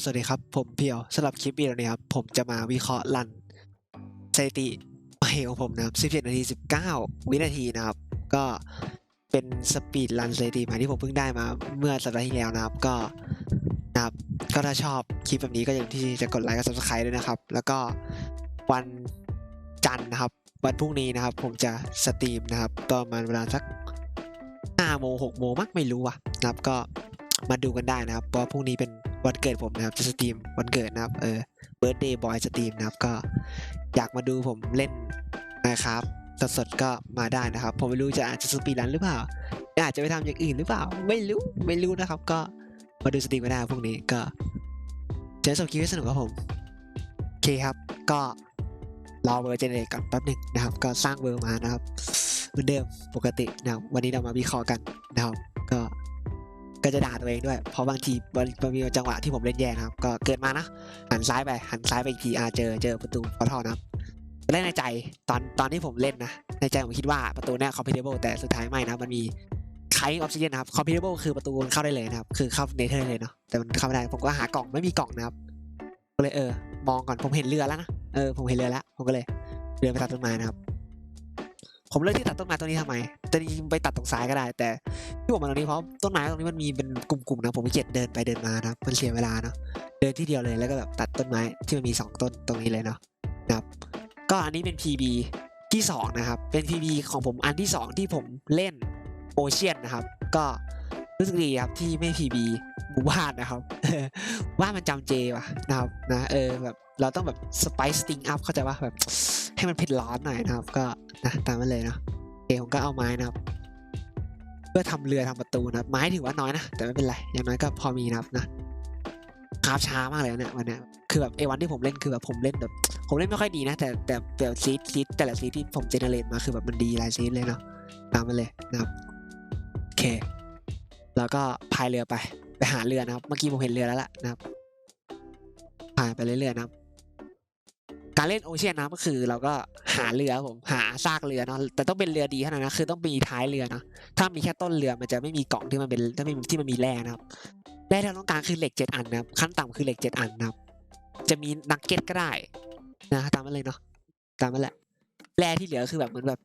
สวัสดีครับ ผมเพียวสำหรับคลิปวิดีโอนี้ครับ ผมจะมาวิเคราะห์รันสถิติใหม่ของผมนะครับ17นาที 19 วินาทีนะครับ ก็เป็นสปีดรันสถิติใหม่ที่ผมเพิ่งได้มาเมื่อสัปดาห์ที่แล้วนะครับ ก็นะครับก็ถ้าชอบคลิปแบบนี้ก็อย่างที่จะกดไลค์กับ subscribe ด้วยนะครับ แล้วก็วันจันทร์นะครับ วันพรุ่งนี้นะครับ ผมจะสตรีมนะครับตอนประมาณเวลาสัก5โมง6โมงมั้งไม่รู้อะนะครับ ก็มาดูกันได้นะครับเพราะว่าพรุ่งนี้เป็น วันเกิดผมนะครับจะสตรีมวันเกิดนะครับเออเบิร์ดเดย์บอยสตรีมนะครับก็อยากมาดูผมเล่นนะครับสดๆก็มาได้นะครับ ผมไม่รู้จะอาจจะสปีดรันหรือเปล่า อาจจะไปทำอย่างอื่นหรือเปล่า ไม่รู้ไม่รู้นะครับ ก็มาดูสตรีมกันได้พรุ่งนี้ก็เจอสดคลิปให้สนุกครับผมโอเคครับ ก็รอเวอร์เจเนเรตก่อนแป๊บหนึ่งนะครับ ก็สร้างเวอร์มานะครับเหมือนเดิมปกตินะครับวันนี้เรามาวิเคราะห์กันนะครับ ก็จะด่าตัวเองด้วย เพราะบางทีมันมีจังหวะที่ผมเล่นแย่นะครับ ก็เกิดมานะ หันซ้ายไป หันซ้ายไปอีกทีอ่าเจอเจอประตูขอทษนะครับเล่นในใจตอนตอนที่ผมเล่นนะ ในใจผมคิดว่าประตูเนี้ย compatible แต่สุดท้ายไม่นะมันมีไคออฟซิเจนนะครับ compatible คือประตูมันเข้าได้เลยนะครับ คือเข้าเนเธอร์เลยเนาะแต่มันเข้าไม่ได้ผมก็หากล่องไม่มีกล่องนะครับก็เลยเออ มองก่อนผมเห็นเรือแล้วนะเออผมเห็นเรือแล้วผมก็เลยเดินไปตัดต้นไม้นะครับ ผมเลือกที่ตัดต้นไม้ตรงนี้ทำไมแต่จริงไปตัดตรงซ้ายก็ได้ แต่ที่ผมมาตรงนี้เพราะต้นไม้ตรงนี้มันมีเป็นกลุ่มๆนะ ผมไม่เกียดเดินไปเดินมานะมันเสียเวลาเนาะเดินที่เดียวเลยแล้วก็แบบตัดต้นไม้ที่มันมีสองต้นตรงนี้เลยเนาะนะครับ ก็อันนี้เป็น PB ที่สองนะครับ เป็น PB ของผมอันที่สองที่ผมเล่นโอเชียนนะครับ ก็ รู้สึกดีครับที่ไม่ PB หมู่บ้านนะครับว่ามันจำเจว่ะนะครับนะเออแบบเราต้องแบบสไปซ์ติงอัพเข้าใจว่าแบบให้มันเผ็ดร้อนหน่อยนะครับ ก็นะตามนั้นเลยเนาะโอเคผมก็เอาไม้นะครับ เพื่อทำเรือทำประตูนะไม้ถือว่าน้อยนะแต่ไม่เป็นไรอย่างน้อยก็พอมีนะครับนะคราฟช้ามากเลยเนี่ยวันนี้คือแบบไอ้วันที่ผมเล่นคือแบบผมเล่นแบบผมเล่นไม่ค่อยดีนะ แต่แต่แต่ซีดซีดแต่ละซีดที่ผมเจเนเรตมาคือแบบมันดีหลายซีดเลยเนาะตามมาเลยนะครับโอเค แล้วก็พายเรือไปไปหาเรือนะครับ เมื่อกี้ผมเห็นเรือแล้วล่ะนะครับพายไปเรื่อยๆนะครับ การเล่นโอเชียนนะก็คือ เราก็หาเรือผมหาซากเรือเนาะแต่ต้องเป็นเรือดีเท่านั้นนะคือต้องมีท้ายเรือนะถ้ามีแค่ต้นเรือมันจะไม่มีกล่องที่มันเป็นถ้าไม่ที่มันมีแร่นะครับแร่ที่เราต้องการคือเหล็กเจ็ดอันนะครับขั้นต่ำคือเหล็กเจ็ดอันนะครับ จะมีนักเก็ตก็ได้นะตามมาเลยเนาะตามมาแหละแร่ที่เหลือคือแบบเหมือนแบบ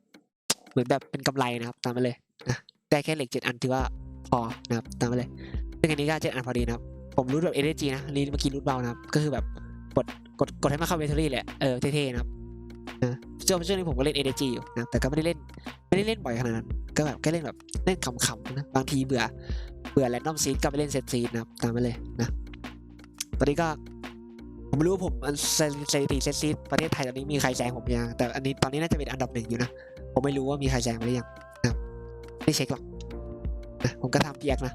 เหมือนแบบเป็นกำไรนะครับ ตามมาเลยนะได้แค่เหล็กเจ็ดอันถือว่า พอนะครับตามมาเลยซึ่งอันนี้ก็เจ็ดอันพอดีนะครับ ผมรู้แบบเอเจีนะรีเมื่อกี้รู้เบานะครับ ก็คือแบบกดกดกดให้มาเข้าเวทอรี่แหละเออเท่ๆนะครับนะช่วงช่วงนี้ผมก็เล่นเอเนจีอยู่นะแต่ก็ไม่ได้เล่นไม่ได้เล่นบ่อยขนาดนั้นก็แบบแค่เล่นแบบเล่นขำๆนะบางทีเบื่อเบื่อแรนดอมซีดก็ไปเล่นเซตซีดนะครับตามมาเลยนะตอนนี้ก็ผมไม่รู้ผมอันสถิติเซตซีดประเทศไทยตอนนี้มีใครแซงผมยังแต่อันนี้ตอนนี้น่าจะเป็นอันดับหนึ่งอยู่นะผมไม่รู้ว่ามีใครแซงไปหรือยังนะไม่เช็คหรอก นะ ผมก็ทำเพียกนะ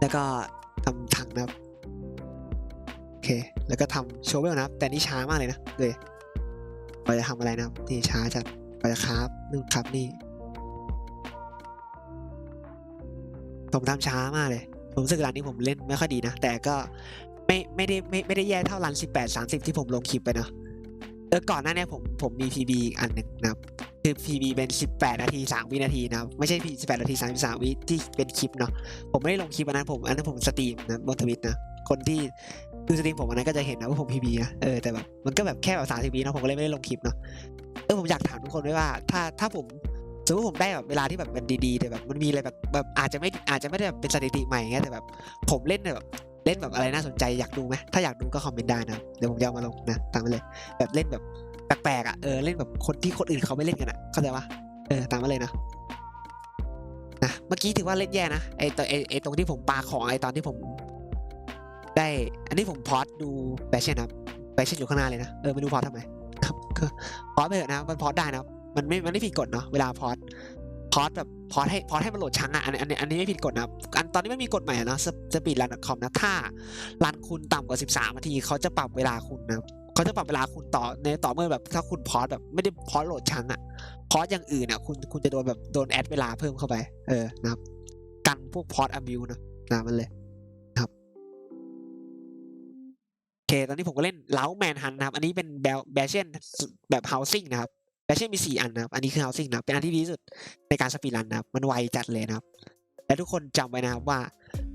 แล้วก็ทำถังนะครับ โอเค แล้วก็ทำโชเวลนะครับ แต่นี่ช้ามากเลยนะเลยเราจะทำอะไรนะครับ นี่ช้าจัดเราจะคราฟนู่นครับนี่ผมทำช้ามากเลย ผมรู้สึกร้านนี้ผมเล่นไม่ค่อยดีนะ แต่ก็ไม่ไม่ได้ไม่ไม่ได้แย่เท่ารันสิบแปดสามสิบที่ผมลงคลิปไปเนาะเออก่อนหน้านี้ผมผมมี PB อีกอันหนึ่งนะครับ คือ PB เป็นสิบแปดนาทีสามวินาทีนะไม่ใช่สิบแปดนาทีสามสิสามวิที่เป็นคลิปเนาะผมไม่ได้ลงคลิปอันนั้นผมอันนั้นผมสตรีมนะบนทวิตนะคนที่ดูสตรีมผมอันนั้นก็จะเห็นนะว่าผม PB นะเออแต่แบบมันก็แบบแค่แบบสามสิบวินะผมก็เลยไม่ได้ลงคลิปเนาะเออผมอยากถามทุกคนด้วยว่า ถ้าถ้าผมสมมติผมได้แบบเวลาที่แบบมันดีๆแต่แบบมันมีอะไรแบบแบบอาจจะไม่อาจจะไม่ได้แบบเป็นสถิติใหม่ไงแต่แบบผมเล่นแบบเล่นแบบอะไรน่าสนใจอยากดูไหมถ้าอยากดูก็คอมเมนต์ได้นะเดี๋ยวผมจะเอามาลงนะตามมาเลยแบบเล่นแบบ แปลกๆอะเออเล่นแบบคนที่คนอื่นเขาไม่เล่นกันอะเข้าใจปะเออตามมาเลยนะนะเมื่อกี้ถือว่าเล่นแย่นะไอตัวไอไอตรงที่ผมปาของไอตอนที่ผม ได้ อันนี้ผมพอดดูแบชเชนครับแบชเชนอยู่ข้างหน้าเลยนะเออไม่รู้พอดทำไมครับก็พอดไปเถอะนะมันพอดได้นะมันไม่มันไม่ผิดกฎเนาะเวลาพอดพอดแบบพอดให้พอดให้มันโหลดชั้งอะอันนี้อันนี้อันนี้ไม่ผิดกฎนะอันตอนนี้ไม่มีกฎใหม่เนาะสปีดรันคอมนะถ้ารันคุณต่ำกว่า 13นาทีเขาจะปรับเวลาคุณนะครับ เขาจะปรับเวลาคุณต่อในต่อเมื่อแบบถ้าคุณพอดแบบไม่ได้พอดโหลดชั้งอะพอดอย่างอื่นอะคุณคุณจะโดนแบบโดนแอดเวลาเพิ่มเข้าไป เออนะครับ กันพวกพอดอบิวนะนะมันเลยครับโอเคตอนนี้ผมก็เล่นเล้าแมนฮันนะครับ อันนี้เป็นแบลแบชเชนแบบ housing นะครับแบชเชนมีสี่อันนะครับ อันนี้คือ housing นะเป็นอันที่ดีที่สุดในการสปีดรันนะครับ มันไวจัดเลยนะครับและทุกคนจำไว้นะครับว่า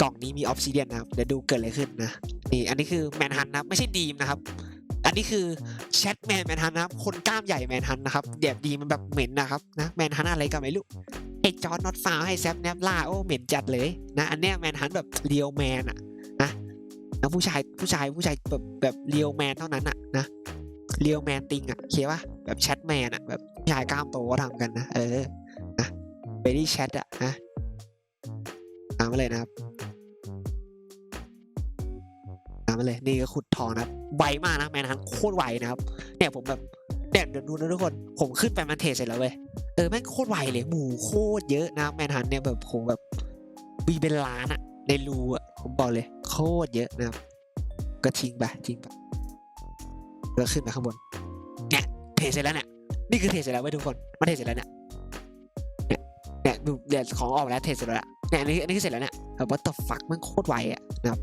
กล่องนี้มีออฟซิเดียนนะครับ เดี๋ยวดูเกิดอะไรขึ้นนะ นี่อันนี้คือแมนฮันนะครับ ไม่ใช่ดีมนะครับ นนี้คือแชทแมนแมนฮันนะครับ คนกล้ามใหญ่แมนฮันนะครับเดี๋ยวดีมันแบบเหม็นนะครับนะแมนฮันอะไรก็ไม่รู้ไอจอร์นน็อตฟาวให้แซฟแนบล่าโอ้เหม็นจัดเลยนะอันเนี้ยแมนฮันแบบเรียวแมนอะนะนะผู้ชายผู้ชายผู้ชายแบบแบบเรียวแมนเท่านั้นอะนะเรียวแมนติงอะเคปะแบบแชทแมนอะแบบผู้ชายกล้ามโตก็ทำกันนะเออนะเบดี้แชทอะนะตามมาเลยนะครับ มมาเลย นี่ก็ขุดทองนะไวมากนะแมนฮันโคตรไวนะครับเนี่ยผมแบบเนี่ยเดี๋ยวดูนะทุกคน ผมขึ้นไปมันเทสเสร็จแล้วเว้ยเออแม่งโคตรไวเลยหมูโคตรเยอะนะแมนฮันเนี่ยแบบผมแบบมีเป็นล้านอะในรูอะผมบอกเลยโคตรเยอะนะครับ ก็ทิ้งไปทิ้งไปแล้วขึ้นไปข้างบนเนี่ยเทเสร็จแล้วเนี่ยนี่คือเทเสร็จแล้วเว้ยทุกคนมันเทเสร็จแล้วเนี่ยเนี่ยเนี่ยดูเดี๋ยวของออกแล้วเทเสร็จแล้วเนี่ยอันนี้อันนี้เสร็จแล้วเนี่ยแบบว่าต่อฝักมันโคตรไวอะนะครับ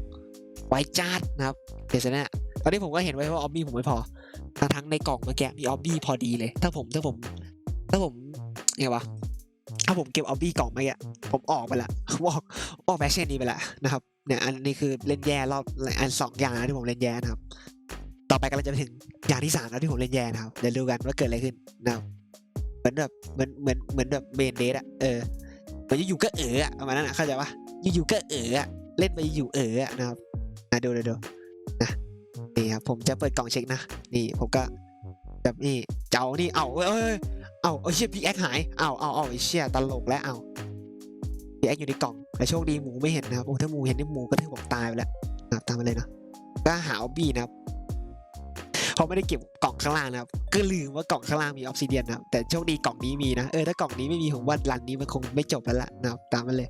ไวจัดนะครับเทเสร็จนี่ยตอนนี้ผมก็เห็นไว้ว่าออบบี้ผมไม่พอ ทั้งทั้งในกล่องเมื่อกี้มีออบบี้พอดีเลย ถ้าผมถ้าผม ถ้าผมไงวะถ้าผมเก็บออบบี้กล่องเมื่อกี้ผมออกไปละผมออกออกแฟชั่นนี้ไปละนะครับเนี่ยอันนี้คือเล่นแย่รอบอันสองอย่างนะที่ผมเล่นแย่นะครับ ต่อไปกำลังจะไปถึงอย่างที่สามแล้วที่ผมเล่นแย่นะครับเดี๋ยวดูกันว่าเกิดอะไรขึ้นนะครับเหมือนแบบเหมือนเหมือนเหมือนแบบเมนเดทอะเออเหมือนอยู่ๆก็เอออะประมาณนั้นอะเข้าใจปะอยู่ๆก็เอออะเล่นไปอยู่เอออะนะครับ นะดูดูดูนะนี่ครับผมจะเปิดกล่องเช็คนะ นี่ผมก็แบบนี่เจ้านี่เอาเอ้ยเอ้ยเอาเอาเชี่ยพีแอคหายเอาเอาเอาไอ้เชี่ยตลกแล้วเอาพีแอคอยู่ในกล่องแต่โชคดีหมูไม่เห็นนะครับโอ้ถ้าหมูเห็นนี่หมูก็ถือบอกตายไปแล้วนะตามมาเลยนะก็หาออบบี้นะครับเขาไม่ได้เก็บกล่องข้างล่างนะครับก็ลืมว่ากล่องข้างล่างมีออฟซิเดียนนะครับแต่โชคดีกล่องนี้มีนะเออถ้ากล่องนี้ไม่มีผมว่ารันนี้มันคงไม่จบแล้วล่ะนะครับตามมาเลย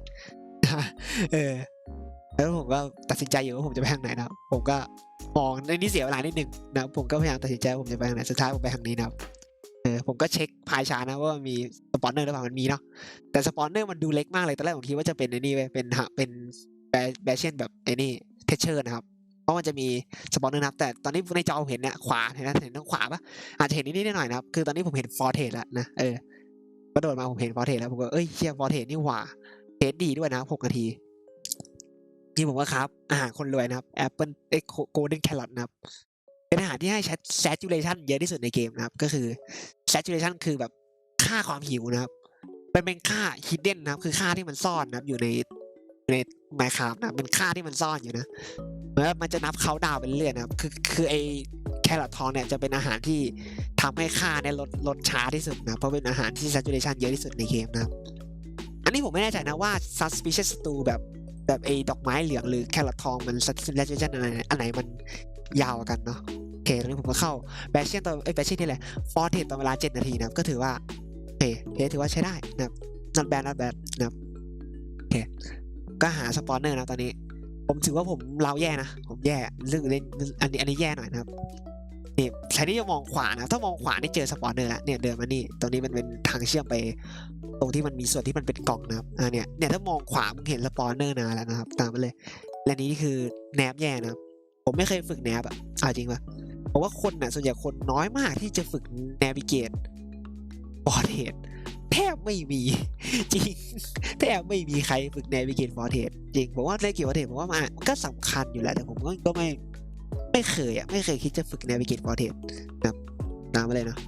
เออ แล้วผมก็ตัดสินใจอยู่ว่าผมจะไปทางไหนนะผมก็มองในนี้เสียเวลานิดหนึ่งนะผมก็พยายามตัดสินใจว่าผมจะไปทางไหนสุดท้ายผมไปทางนี้นะครับเออผมก็เช็คพายชานะว่ามีสปอนเนอร์หรือเปล่ามันมีเนาะแต่สปอนเนอร์มันดูเล็กมากเลยตอนแรกผมคิดว่าจะเป็นไอ้นี่เว้ยเป็นหะเป็นแบแบเชนแบบไอ้นี่เทเชอร์นะครับเพราะมันจะมีสปอนเนอร์นะครับ แต่ตอนนี้ในจอผมเห็นเนี่ยขวาเห็นนะเห็นทางขวาปะอาจจะเห็นนิดๆหน่อยนะครับ คือตอนนี้ผมเห็นฟอร์เทสแล้วนะเออก็โดดมาผมเห็นฟอร์เทสแล้วผมก็เอ้ยเชียฟอร์เทสนี่หว่าเทสดีด้วยนะหกนาที นี่ผมก็ครับอาหารคนรวยนะครับแอปเปิลเอ็กโกลเด้นแครอทนะครับเป็นอาหารที่ให้แซจูเลชันเยอะที่สุดในเกมนะครับ ก็คือแซจูเลชันคือแบบค่าความหิวนะครับมันเป็นค่า hidden นนะครับ คือค่าที่มันซ่อนนะครับ อยู่ในในไมค์ครับนะเป็นค่าที่มันซ่อนอยู่นะเหมือนมันจะนับเขาดาวน์ไปเรื่อยนะครับ คือคือไอแครอททองเนี่ยจะเป็นอาหารที่ทำให้ค่าเนี่ยลดลดช้าที่สุดนะเพราะเป็นอาหารที่ saturation เยอะที่สุดในเกมนะครับ อันนี้ผมไม่แน่ใจนะว่า suspicious stew แบบ แบบไอดอกไม้เหลืองหรือแครอททองมัน saturation อันไหนอันไหนมันยาวกันเนาะโอเคตอนนี้ผมก็เข้าแบชเช่นตอนไอแบชเช่นนี่แหละฟอร์เทตตอนเวลา 7 นาทีนะครับ ก็ถือว่าโอเคเทถือว่าใช้ได้นะครับ not bad not bad นะครับโอเคก็หาสปอนเนอร์นะตอนนี้ ผมถือว่าผมเราแย่นะ ผมแย่เรื่องเล่นอันนี้อันนี้แย่หน่อยนะครับ นี่ใช้นี่จะมองขวานะถ้ามองขวานี่เจอสปอนเนอร์แล้วเนี่ยเดินมานี่ตรงนี้มันเป็นทางเชื่อมไป ตรงที่มันมีส่วนที่มันเป็นกล่องนะครับอ่าเนี่ยเนี่ยถ้ามองขวามึงเห็นสปอนเนอร์นาแล้วนะครับ ตามมาเลย และนี้คือแนบแย่นะครับผมไม่เคยฝึกแนบอะเอาจริงปะผมว่าคนน่ะส่วนใหญ่คนน้อยมากที่จะฝึกแนวิเกตบอร์เทสแทบไม่มีจริงแทบไม่มีใครฝึกแนวิเกตบอร์เทสจริงผมว่าแนวิเกตบอร์เทสผมว่ามันก็สำคัญอยู่แล้วแต่ผมก็ไม่ ไม่เคยอะไม่เคยคิดจะฝึกแนวิเกตบอร์เทสนะครับตามมาเลยเนาะ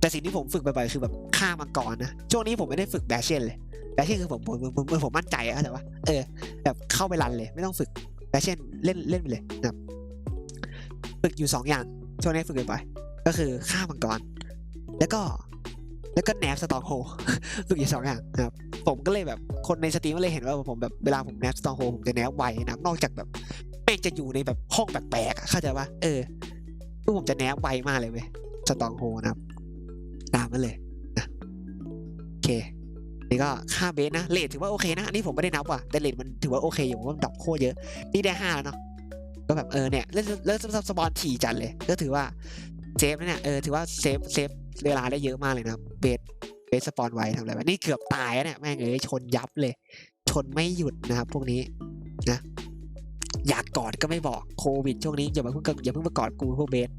แต่สิ่งที่ผมฝึกบ่อยๆคือแบบฆ่ามังกรนะช่วงนี้ผมไม่ได้ฝึกแบชเชนเลยแบชเชนคือผมผมผมผมผมมั่นใจอะแต่ว่าเออแบบเข้าไปรันเลย ไม่ต้องฝึกแบชเชนเล่นเล่นไปเลยนะฝึกอยู่สองอย่างช่วงนี้ฝึกบ่อยๆก็คือฆ่ามังกร แล้วก็แล้วก็แนบสตองโฮฝึกอยู่สองอย่างนะครับ ผมก็เลยแบบคนในสตรีมก็เลยเห็นว่าผมแบบเวลาผมแนบสตองโฮผมจะแนบไวนะนอกจากแบบ ม่งจะอยู่ในแบบห้องแปลกๆเข้าใจปะเออคือผมจะแนบไวมากเลยเว้ยสตองโฮนะครับ ตามมาเลยนะโอเค นี่ก็ค่าเบสนะเลทถือว่าโอเคนะอันนี้ผมไม่ได้นับว่ะแต่เลทมันถือว่าโอเคอยู่ผมว่ามันดอปโคตรเยอะ นี่ได้ห้าแล้วเนาะก็แบบเออเนี่ยเล่นเล่นสปอนถี่จัดเลย ก็ถือว่าเซฟนะเนี่ยเออถือว่าเซฟเซฟเวลาได้เยอะมากเลยนะเบสเบสสปอนไวทำอะไรวะนี่เกือบตายแล้วเนี่ยแม่งเอ้ยชนยับเลย ชนไม่หยุดนะครับพวกนี้นะ อยากกอดก็ไม่บอกโควิดช่วงนี้อย่ามาเพิ่งอย่าเพิ่งมากอดกูพวกเบส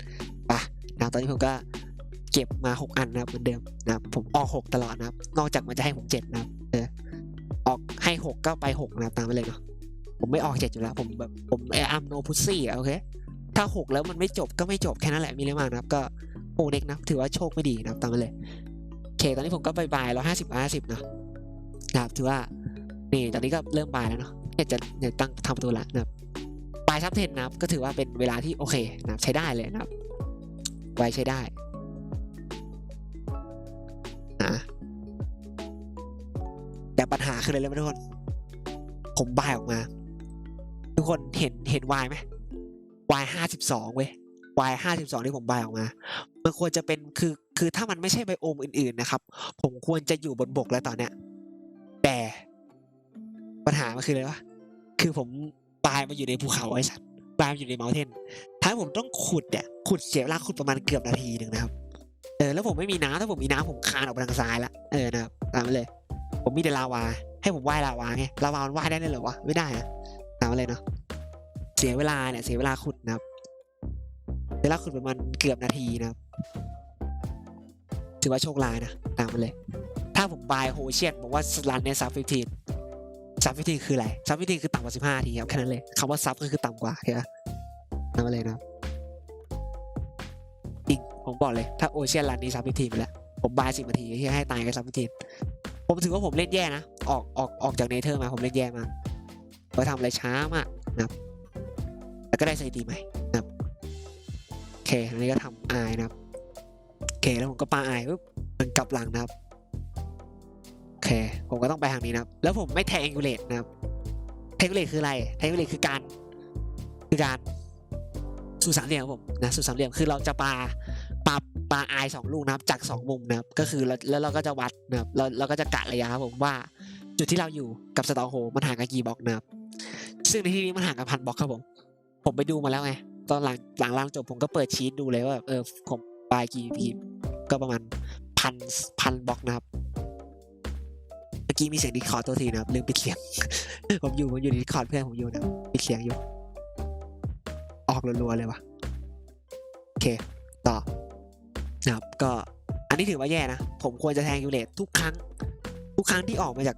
ไปนะตอนนี้ผมก็เก็บมาหกอันนะเหมือนเดิมนะผมออกหกตลอดนะนอกจากมันจะให้ผมเจ็ดนะเออออกให้หกก็ไปหกนะตามไปเลยเนาะผมไม่ออกเจ็ดอยู่แล้วผมแบบผมไออัมโนพุซี่โอเคถ้าหกแล้วมันไม่จบก็ไม่จบแค่นั้นแหละมีเรื่องมากนะครับก็โอเน็กนะถือว่าโชคไม่ดีนะตามไปเลยโอเคตอนนี้ผมก็บายบายร้อยห้าสิบห้าสิบนะนะครับถือว่านี่ตอนนี้ก็เริ่มบายแล้วเนาะเนี่ยจะเนี่ยตั้งทำประตูละนะครับายซับเทนนะครับ ก็ถือว่าเป็นเวลาที่โอเคนะครับใช้ได้เลยนะครับ ไวใช้ได้นะแต่ปัญหาคืออะไรรู้ไหมทุกคน ผมบายออกมา ทุกคนเห็นเห็นวายไหมวายห้าสิบสองเว้ยวายห้าสิบสองที่ผมบายออกมา มันควรจะเป็นคือคือถ้ามันไม่ใช่ไบโอมอื่นๆนะครับ ผมควรจะอยู่บนบกแล้วตอนเนี้ย แต่ปัญหามันคืออะไรวะ คือผม บายมาอยู่ในภูเขาไอ้สัตว์บายมาอยู่ในเมาเทนถ้าผมต้องขุดเนี่ยขุดเสียเวลาขุดประมาณเกือบนาทีหนึ่งนะครับเออแล้วผมไม่มีน้ำถ้าผมมีน้ำผมคานออกไปทางซ้ายละเออนะครับตามมาเลย ผมมีแต่ลาวา ให้ผมว่ายลาวาไงลาวามันว่ายได้เลยเหรอวะไม่ได้นะตามมาเลยเนาะเสียเวลาเนี่ยเสียเวลาขุดนะครับเวลาขุดประมาณเกือบนาทีนะครับถือว่าโชคร้ายนะตามมาเลย ถ้าผมบายโฮเชียนบอกว่าสลันเนี่ยซับฟิฟทีน ซับฟิฟทีคืออะไรซับฟิฟทีคือต่ำกว่าสิบห้าทีครับแค่นั้นเลยคำว่าซับก็คือต่ำกว่าเห็นไหมตามมาเลยนะจริงผมบอกเลยถ้าโอเชียนรันนี้ซับพิทีไปแล้วผมบายสิบนาทีที่ให้ตายกับซับพิทีผมถือว่าผมเล่นแย่นะออกออกออกจากเนเธอร์มาผมเล่นแย่มากเพราทำอะไรช้ามากนะครับแล้วก็ได้สถิติใหม่นะครับโอเคอันนี้ก็ทำอายนะครับโอเคแล้วผมก็ปาอายปุ๊บมันกลับหลังนะครับ เค ผมก็ต้องไปทางนี้นะครับ แล้วผมไม่แทงกูเลตนะครับแทงกูเลตคืออะไรแทงกูเลตคือการ คือการสู่สามเหลี่ยมครับผมนะสู่สามเหลี่ยมคือเราจะปาปาปาไอสองลูกนะครับ จากสองมุมนะครับ ก็คือแล้วแล้วเราก็จะวัดนะครับเราเราก็จะกะระยะครับผมว่า จุดที่เราอยู่กับสตอโฮมันห่างกันกี่บล็อกนะครับ ซึ่งในที่นี้มันห่างกันพันบล็อกครับผม ผมไปดูมาแล้วไงตอนหลังหลังล่างจบผมก็เปิดชีตดูเลยว่าเออผมปลายกี่พีก็ประมาณพันพันบล็อกนะครับ อกี้มีเสียงดิสคอร์ดตัวทีนะครับลืมปิดเสียง ผมอยู่ผมอยู่ดิสคอร์ดเพื่อนผมอยู่นะปิดเสียงอยู่ ออกรัวๆเลยวะโอเค ต่อนะครับก็อันนี้ถือว่าแย่นะ ผมควรจะแทงยูเลตทุกครั้ง ทุกครั้งที่ออกมาจาก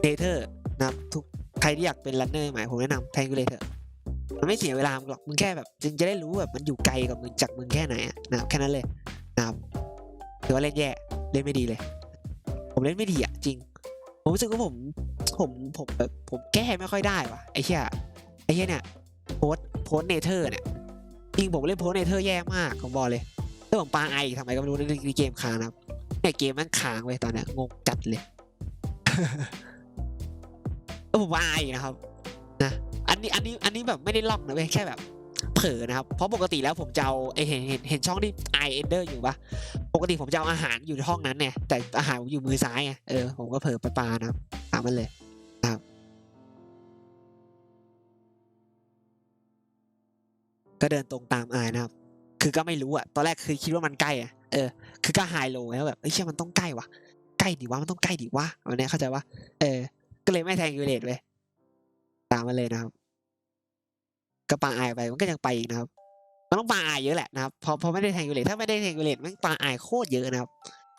เนเธอร์นะครับทุกใครที่อยากเป็นรันเนอร์ใหม่ผมแนะนำแทงยูเลตเถอะมันไม่เสียเวลามหรอกมึงแค่แบบจึงจะได้รู้แบบมันอยู่ไกลกับมึงจากมึงแค่ไหนนะครับแค่นั้นเลยนะครับถือว่าเล่นแย่เล่นไม่ดีเลย ผมเล่นไม่ดีอะจริง ผมรู้สึกว่าผมผมผมแบบผมแก้ไม่ค่อยได้ว่ะไอ้เหี้ยไอ้เหี้ยเนี่ยโพสโพสเนเธอร์เนี่ยจริงผมเล่นโพสเนเธอร์แย่มากผมบอกเลยถ้าผมปาไออีทำไมก็ไม่รู้ในในเกมค้างนะครับในเกมมันค้างเว้ตอนเนี้ยงงจัดเลยแล้วผมปาไออีนะครับนะอันนี้อันนี้อันนี้แบบไม่ได้ล็อกนะเว้ยแค่แบบ เผลอนะครับ เพราะปกติแล้วผมจะเอาเห็นเห็นเห็นช่องที่ไอเอนเดอร์อยู่ปะปกติผมจะเอาอาหารอยู่ในห้องนั้นเนี่ย แต่อาหารผมอยู่มือซ้ายไงเออผมก็เผลอไปปานะครับตามมันเลยครับ ก็เดินตรงตามไอนะครับ คือก็ไม่รู้อะตอนแรกคือคิดว่ามันใกล้อะเออ คือก็ไฮโลแล้วแบบเอ้ยเชื่อมันต้องใกล้วะใกล้ดิวะมันต้องใกล้ดิวะวันนี้เข้าใจว่าเออ ก็เลยไม่แทงยูเลตเว้ยตามมาเลยนะครับ ก็ปาอายไปมันก็ยังไปอีกนะครับ มันต้องปาอายเยอะแหละนะครับพอพอไม่ได้แทงยูเลตถ้าไม่ได้แทงยูเลตมันปาอายโคตรเยอะนะครับ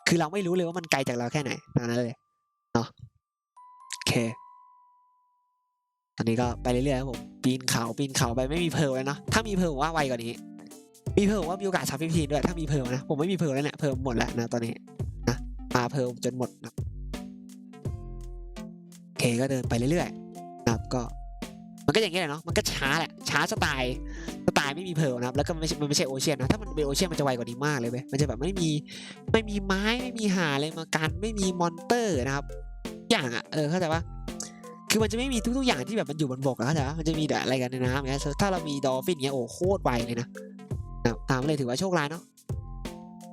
คือเราไม่รู้เลยว่ามันไกลจากเราแค่ไหนตอนนั้นเลยเนาะโอเค ตอนนี้ก็ไปเรื่อยๆครับผมปีนเขาปีนเขาไปไม่มีเพร์ลเลยเนาะถ้ามีเพร์ลว่าไวกว่านี้ มีเพร์ลว่ามีโอกาสซับฟิฟทีด้วยถ้ามีเพร์ลนะผมไม่มีเพร์ลแล้วเนี่ยเพร์ลหมดแล้วนะตอนนี้นะมาเพร์ลจนหมดนะโอเคก็เดินไปเรื่อยๆนะครับก็ มันก็อย่างเงี้แหละเนาะมันก็ช้าแหละช้าสไตล์สไตล์ไม่มีเพลนะครับแล้วก็มันไม่ใช่มันไม่ใช่โอเชียนนะถ้ามันเป็นโอเชียนมันจะไวกว่านี้มากเลยเว้ยมันจะแบบไม่มีไม่มีไม้ไม่มีหาอะไรมากันไม่มีมอนเตอร์นะครับ อย่างอะเออเข้าใจปะคือมันจะไม่มีทุกๆอย่างที่แบบมันอยู่บนบกอะเข้าใจปะมันจะมีแต่อะไรกันในน้ำเงี้ยถ้าเรามีดอลฟินเงี้ยโอ้โคตรไวเลยนะนะตามเลยถือว่าโชคร้ายเนาะ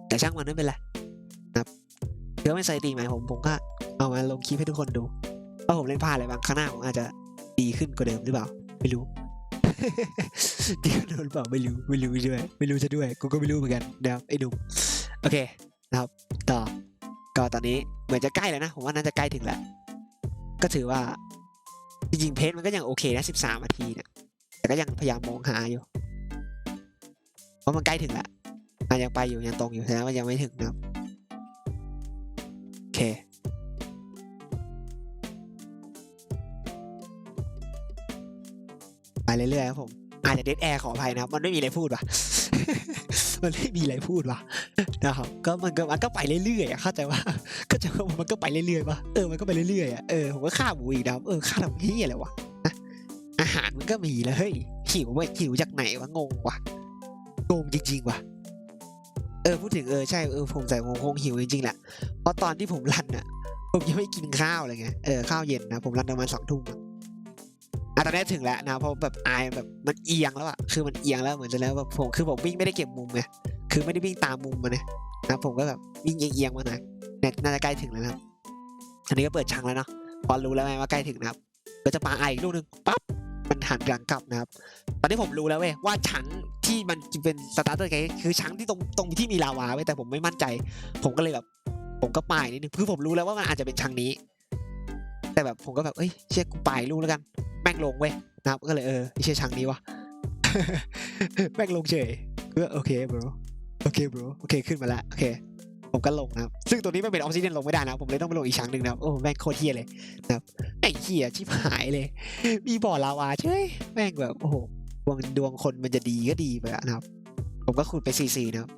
แต่ช่างมันไม่เป็นไรนะครับถือว่าไม่ใส่ตีใหม่ผมผมก็เอามาลงคลิปให้ทุกคนดูว่าผมเล่นพลาดอะไรบางข้างหน้าผมอาจจะ ดีขึ้นกว่าเดิมหรือเปล่า ไม่รู้ดีขึ้นหรือเปล่าไม่รู้ไม่รู้ด้วยไม่รู้จะด้วยกูก็ไม่รู้เหมือนกันนะครับไอ้หนุ่มโอเคนะครับต่อก็ตอนนี้เหมือนจะใกล้แล้วนะผมว่าน่าจะใกล้ถึงแล้ว ก็ถือว่าจริงๆเพจมันก็ยังโอเคนะสิบสามนาทีเนี่ยแต่ก็ยังพยายามมองหาอยู่ เพราะมันใกล้ถึงแล้วมันยังไปอยู่ยังตรงอยู่แต่ว่ายังไม่ถึงนะครับโอเค เรื่อยๆครับผมอาจจะเดดแอร์ขออภัยนะครับ มันไม่มีอะไรพูดว่ะ มันไม่มีอะไรพูดว่ะนะครับ ก็มันก็มันก็ไปเรื่อยๆเข้าใจว่าก็จะว่ามันก็ไปเรื่อยๆป่ะเออมันก็ไปเรื่อยๆอะเออผมก็ฆ่าหมูอีกนะครับเออฆ่าทำเฮียอะไรวะอาหารมันก็มีแล้วเฮ้ยหิวเว้ยหิวจากไหนวะงงว่ะงงจริงๆว่ะเออพูดถึงเออใช่เออผมใส่ผมคงหิวจริงๆแหละเพราะตอนที่ผมรันอะผมยังไม่กินข้าวเลยไงเออข้าวเย็นนะผมรันประมาณสองทุ่ม อะตอนนี้ถึงแล้วนะเพราะแบบอายแบบมันเอียงแล้วอะคือมันเอียงแล้วเหมือนจะแล้วแบบผมคือผมวิ่งไม่ได้เก็บมุมไงคือไม่ได้วิ่งตามมุมมาเนี่ยนะผมก็แบบวิ่งเอียงๆมาหน่อยเนี่ยน่าจะใกล้ถึงแล้วนะครับอันนี้ก็เปิดชังแล้วเนาะพอรู้แล้วไงว่าใกล้ถึงนะครับก็จะปาไออีกลูกหนึ่งปั๊บมันหันหลังกลับนะครับ ตอนนี้ผมรู้แล้วเว้ยว่าชั้นที่มันเป็นสตาร์เตอร์ไกคือชั้นที่ตรงตรงที่มีลาวาเว้ยแต่ผมไม่มั่นใจ ผมก็เลยแบบ ผมก็ป่ายนิดนึงคือผมรู้แล้วว่ามันอาจจะเป็นชั้นนี้ แต่แบบผมก็แบบเอ้ยเชี่ยกูป่ายลูกแล้วกัน แม่งลงเว้ยนะครับก็เลยเออไม่ใช่ชั้นนี้วะแม่งลงเฉยก็โอเค bro โอเค bro โอเคขึ้นมาแล้วโอเคผมก็ลงนะครับซึ่งตัวนี้มันเป็นออฟซิเดนลงไม่ได้นะผมเลยต้องไปลงอีกชั้นหนึ่งนะครับโอ้แม่งโคตรเฮียเลยนะครับไอเฮียชิบหายเลย มีบ่อลาวาเช่ยแม่งแบบโอ้โหดวงดวงคนมันจะดีก็ดีไปอะนะครับ ผมก็ขุดไปสี่สี่นะครับ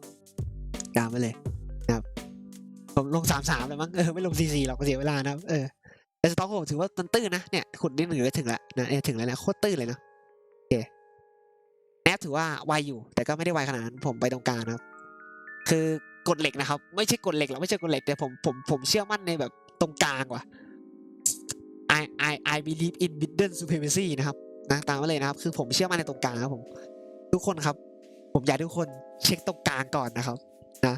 ตามไปเลยนะครับ ผมลงสามสามเลยมั้งเออไม่ลงสี่สี่หรอกเสียเวลานะครับ เออ สต็อกผมถือว่ามันตื้นนะเนี่ยขุดนิดหนึ่งก็ถึงแล้วนะเนี่ยถึงแล้วนะโคตรตื้นเลยนะโอเคแนบถือว่าไวอยู่ แต่ก็ไม่ได้ไวขนาดนั้นผมไปตรงกลางนะครับ คือกฎเหล็กนะครับ ไม่ใช่กฎเหล็กหรอกไม่ใช่กฎเหล็กแต่ผมผมผมเชื่อมั่นในแบบตรงกลางว่ะ I I I believe in middle supremacy นะครับนะตามมาเลยนะครับ คือผมเชื่อมั่นในตรงกลางครับผม ทุกคนครับ ผมอยากให้ทุกคนเช็คตรงกลางก่อนนะครับนะ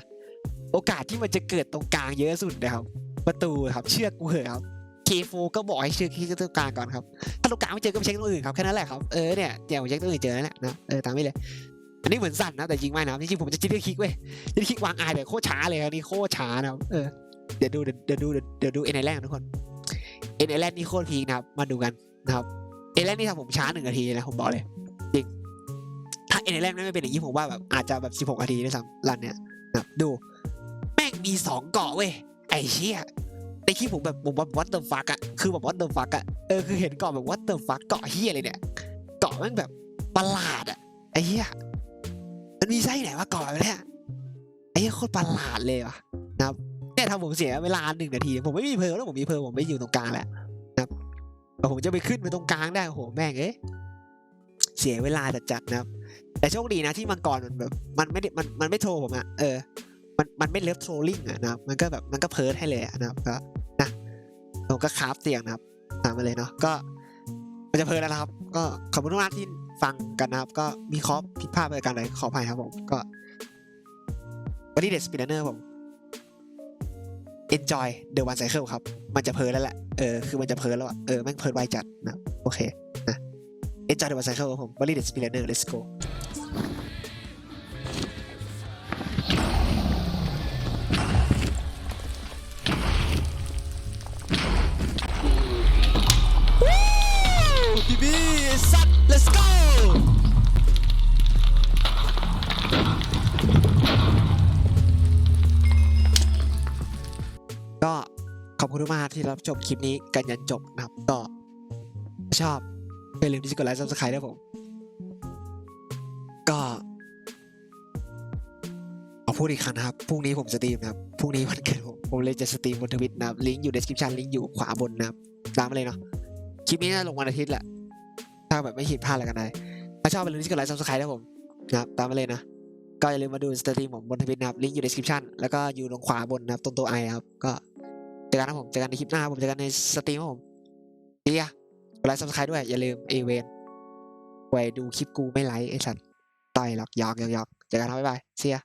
โอกาสที่มันจะเกิดตรงกลางเยอะสุดนะครับ ประตูครับ เชื่อกูเหอะครับ เคโฟก็บอกให้เชื่อที่ตรงกลางก่อนครับ ถ้าตรงกลางไม่เจอก็ไปเช็คตรงอื่นครับแค่นั้นแหละครับ เออเนี่ยเดี๋ยวผมเช็คตรงอื่นเจอแล้วแหละนะเออตามนี้เลย อันนี้เหมือนสั่นนะแต่จริงไม่นะจริงๆผมจะจิ้มคลิกเว้ยจิ้มคลิกวางอายแบบโคตรช้าเลยอันนี้โคตรช้านะครับเออเดี๋ยวดูเดี๋ยวดูเดี๋ยวดูเอ็นไอแลนด์ทุกคนเอ็นไอแลนด์นี่โคตรพีคนะครับมาดูกันนะครับเอ็นไอแลนด์นี่ทำผมช้าหนึ่งนาทีนะผมบอกเลยจริงถ้าเอ็นไอแลนด์ไม่เป็นอย่างนี้ผมว่าแบบอาจจะแบบสิบหกนาทีด้วยซ้ำรันเนี่ยนะดูแม่งมีสองเกาะเว้ยไอ้เชี่ย ในคลิปผมแบบผมว่า what the fuck อะคือแบบ what the fuck อะเออคือเห็นเกาะแบบ what the fuck เกาะเฮียเลยเนี่ยเกาะม่งแบบประหลาดอะไอ้เหี้ยมันมีไส้ไหนวะก่อนไปเนี่ยไอ้เหี้ยโคตรประหลาดเลยวะนะครับเนี่ยทำผมเสียเวลาหนึ่งนาที ผมไม่มีเพลิงแล้วผมมีเพลิงผมไม่อยู่ตรงกลางแหละนะครับแต่ผมจะไปขึ้นไปตรงกลางได้โอ้โหแม่งเอ้ยเสียเวลาจัดๆนะครับ แต่โชคดีนะที่มังกรมันแบบมันไม่ได้มันมันไม่โทรผมอะเออมันมันไม่เลิฟโทรลิงอะนะมันก็แบบมันก็เพิร์ดให้เลยนะครับก็ ผมก็คราฟเตียงนะครับตามมาเลยเนาะก็มันจะเพิร์ดแล้วนะครับ ก็ขอบคุณทุกท่านที่ฟังกันนะครับ ก็มีคอผิดพลาดไปการใดขออภัยครับผมก็วันนี้เดสปินเนอร์ผม enjoy the one cycle ครับ มันจะเพิร์ดแล้วแหละ เออ คือมันจะเพิร์ดแล้วอะเออ แม่งเพิร์ดไวจัดนะ โอเค นะ enjoy the one cycle ครับผมวันนี้เดสปินเนอร์ let's go รับชมคลิปนี้กันยันจบนะครับก็ชอบอย่าลืมที่จะกดไลค์ subscribe ด้วยผม ก็ขอาพูดอีกครั้งนะครับพรุ่งนี้ผมสตรีมนะครับพรุ่งนี้วันเกิดผมผมเลยจะสตรีมบนทวิตนะครับลิงก์อยู่ description ลิงก์อยู่ขวาบนนะครับตามมาเลยเนาะคลิปนี้น่าจะลงวันอาทิตย์แหละถ้าแบบไม่ผิดพลาดอะไรกันได้ถ้าชอบอย่าลืมที่จะกดไลค์ subscribe นะผมนะครับตามมาเลยนะก็อย่าลืมมาดูสตรีมผมบนทวิตนะครับลิงก์อยู่ description แล้วก็อยู่ตรงขวาบนนะครับตรงตัวไอครับก็ เจอกันนะผม เจอกันในคลิปหน้าครับผมเจอกันในสตรีมผมเดียกดไลค์ซับสไครต์ด้วย อย่าลืมเอเวนไว้ดูคลิปกูไม่ไลค์ไอ้สัตว์ต่อยหรอกหยอกหยอกหยอกเจอกันครับบ๊ายบายเสีย